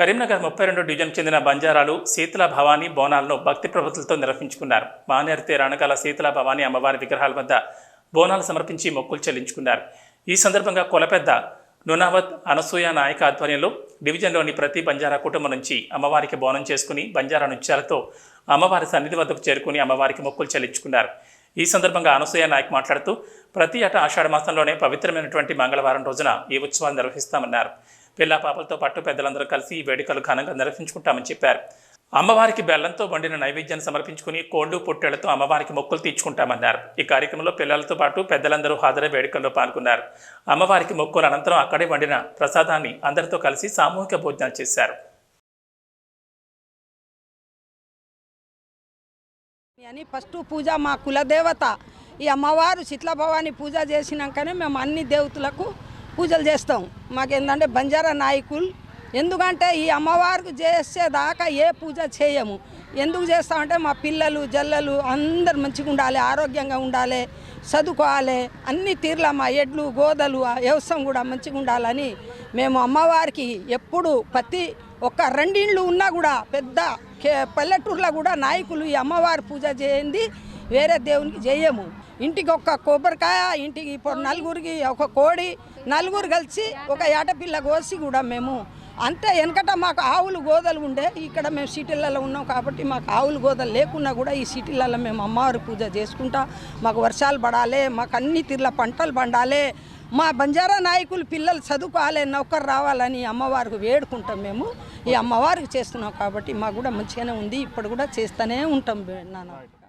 కరీంనగర్ ముప్పై రెండు డివిజన్ చెందిన బంజారాలు శీతల భవానీ బోనాలను భక్తి ప్రవృత్తులతో నిర్వహించుకున్నారు. మానేరితే రాణకాల శీతల భవానీ అమ్మవారి విగ్రహాల వద్ద బోనాలు సమర్పించి మొక్కులు చెల్లించుకున్నారు. ఈ సందర్భంగా కొలపెద్ద నునావత్ అనసూయ నాయక ఆధ్వర్యంలో డివిజన్లోని ప్రతి బంజారా కుటుంబం నుంచి అమ్మవారికి బోనం చేసుకుని బంజారా నృత్యాలతో అమ్మవారి సన్నిధి వద్దకు చేరుకుని అమ్మవారికి మొక్కులు చెల్లించుకున్నారు. ఈ సందర్భంగా అనసూయ నాయక్ మాట్లాడుతూ ప్రతి ఏటా ఆషాఢ మాసంలోనే పవిత్రమైనటువంటి మంగళవారం రోజున ఈ ఉత్సవాలు నిర్వహిస్తామన్నారు. పిల్ల పాపలతో పాటు పెద్దలందరూ కలిసి ఈ వేడుకలు ఘనంగా నిర్వహించుకుంటామని చెప్పారు. అమ్మవారికి బెల్లంతో వండిన నైవేద్యాన్ని సమర్పించుకుని కోళ్ళు పొట్టేళ్ళతో అమ్మవారికి మొక్కులు తీర్చుకుంటామన్నారు. ఈ కార్యక్రమంలో పిల్లలతో పాటు పెద్దలందరూ హాజరై వేడుకల్లో పాల్గొన్నారు. అమ్మవారికి మొక్కుల అనంతరం అక్కడే వండిన ప్రసాదాన్ని అందరితో కలిసి సామూహిక భోజనాలు చేశారు. అని ఫస్ట్ పూజ మా కులదేవత ఈ అమ్మవారు శీతల భవాని పూజ చేసినాకనే మేము అన్ని దేవతలకు పూజలు చేస్తాం. మాకేందంటే బంజారా నాయకులు. ఎందుకంటే ఈ అమ్మవారికి చేసేదాకా ఏ పూజ చేయము. ఎందుకు చేస్తామంటే మా పిల్లలు జల్లలు అందరు మంచిగా ఉండాలి ఆరోగ్యంగా ఉండాలి చదువుకోవాలి. అన్ని తీర్ల మా ఎడ్లు గోదలు వ్యవసాయం కూడా మంచిగా ఉండాలని మేము అమ్మవారికి ఎప్పుడు ప్రతి ఒక్క రెండిండ్లు ఉన్నా కూడా పెద్ద పల్లెటూరులో కూడా నాయకులు ఈ అమ్మవారి పూజ చేయండి. వేరే దేవునికి చేయము ఇంటికి ఒక్క కొబ్బరికాయ ఇంటికి ఇప్పుడు నలుగురికి ఒక కోడి నలుగురు కలిసి ఒక ఏటపిల్ల కోసి కూడా మేము. అంతే వెనకట మాకు ఆవులు గోదలు ఉండే. ఇక్కడ మేము సిటీలలో ఉన్నాం కాబట్టి మాకు ఆవులు గోదలు లేకున్నా కూడా ఈ సిటీలలో మేము అమ్మవారి పూజ చేసుకుంటా. మాకు వర్షాలు పడాలి మాకు అన్ని తీర్ల పంటలు పండాలి. మా బంజారా నాయకులు పిల్లలు చదువుకోవాలి నౌకరు రావాలని అమ్మవారికి వేడుకుంటాం మేము. ఈ అమ్మవారికి చేస్తున్నాం కాబట్టి మాకు కూడా మంచిగానే ఉంది. ఇప్పుడు కూడా చేస్తూనే ఉంటాం నాన్న.